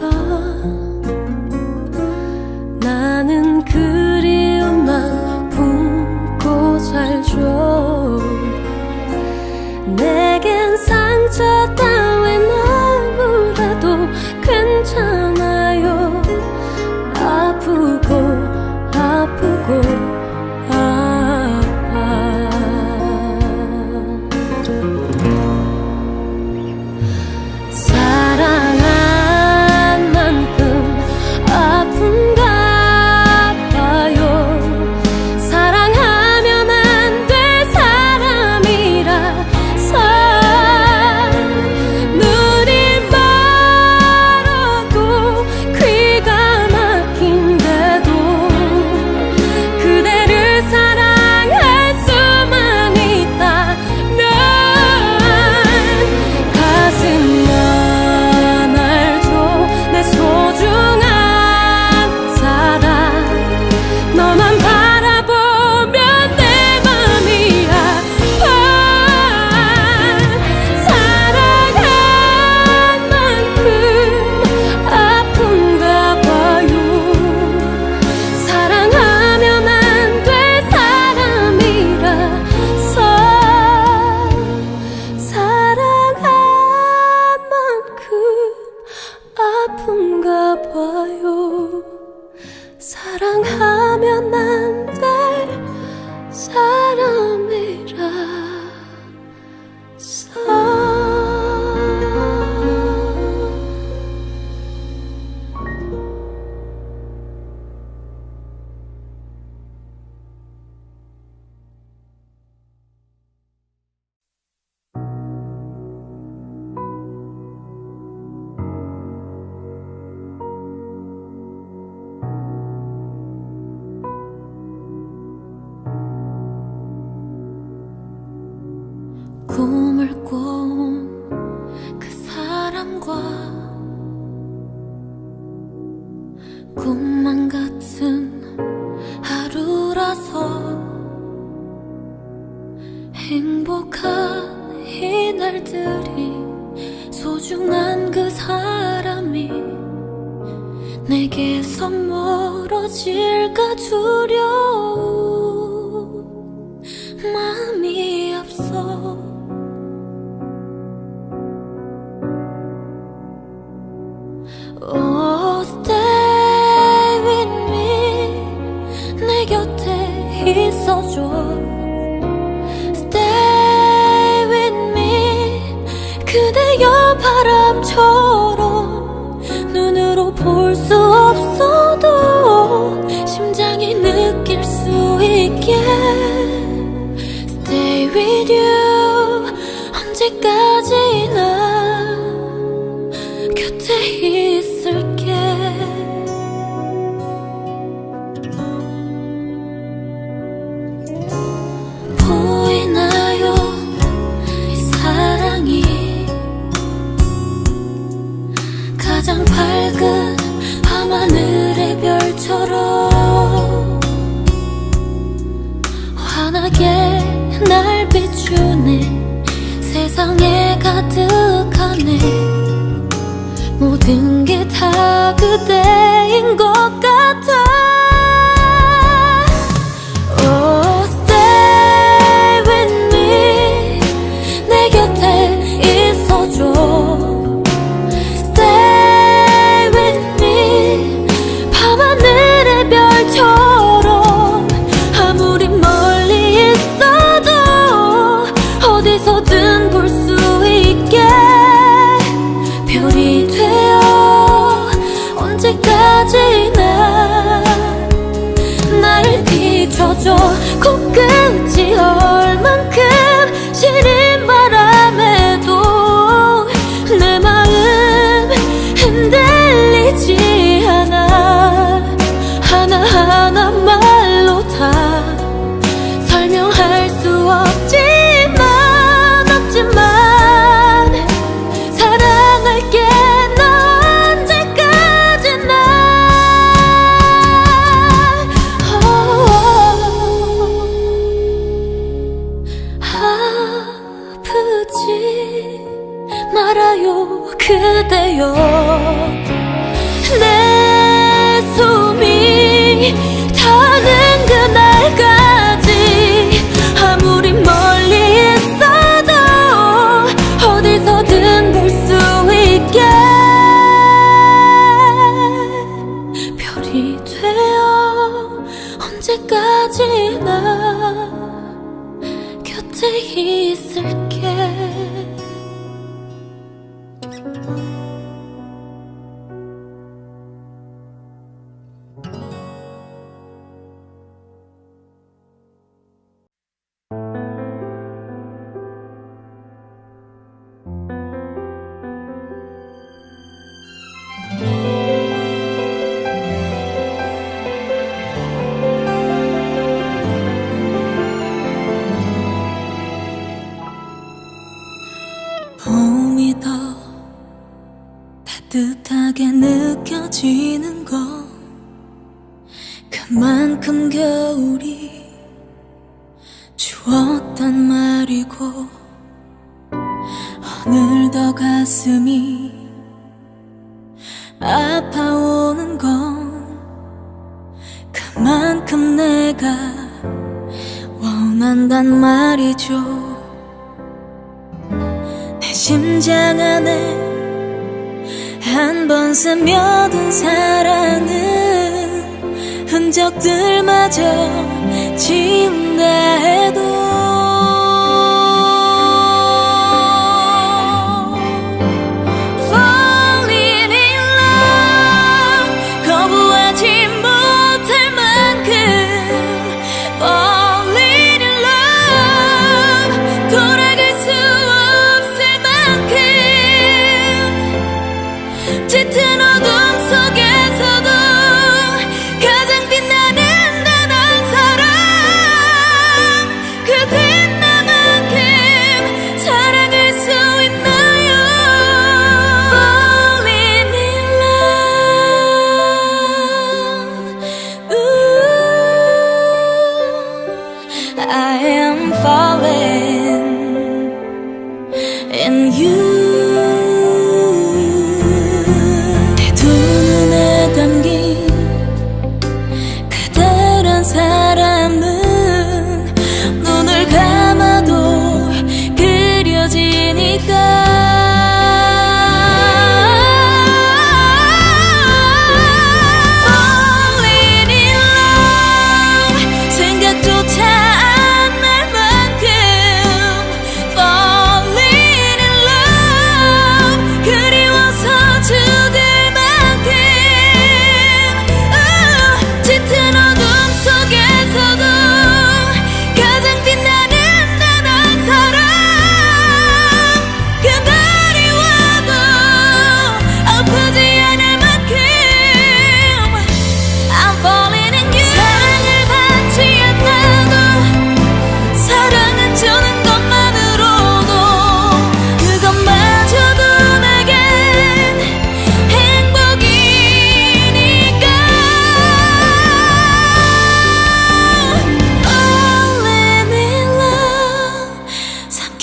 가. 나는 그리움만 품고 살죠. 날들이 소중한 그 사람이 내게서 멀어질까 두려워 줘. 코끝이 얼만큼 몸이 더 따뜻하게 느껴지는 것 그만큼 겨울이 추웠단 말이고 오늘도 가슴이 아파오는 건 그만큼 내가 원한단 말이죠. 심장 안에 한 번 스며든 사랑은 흔적들마저 지운다 해도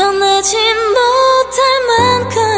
견내지 못할 만큼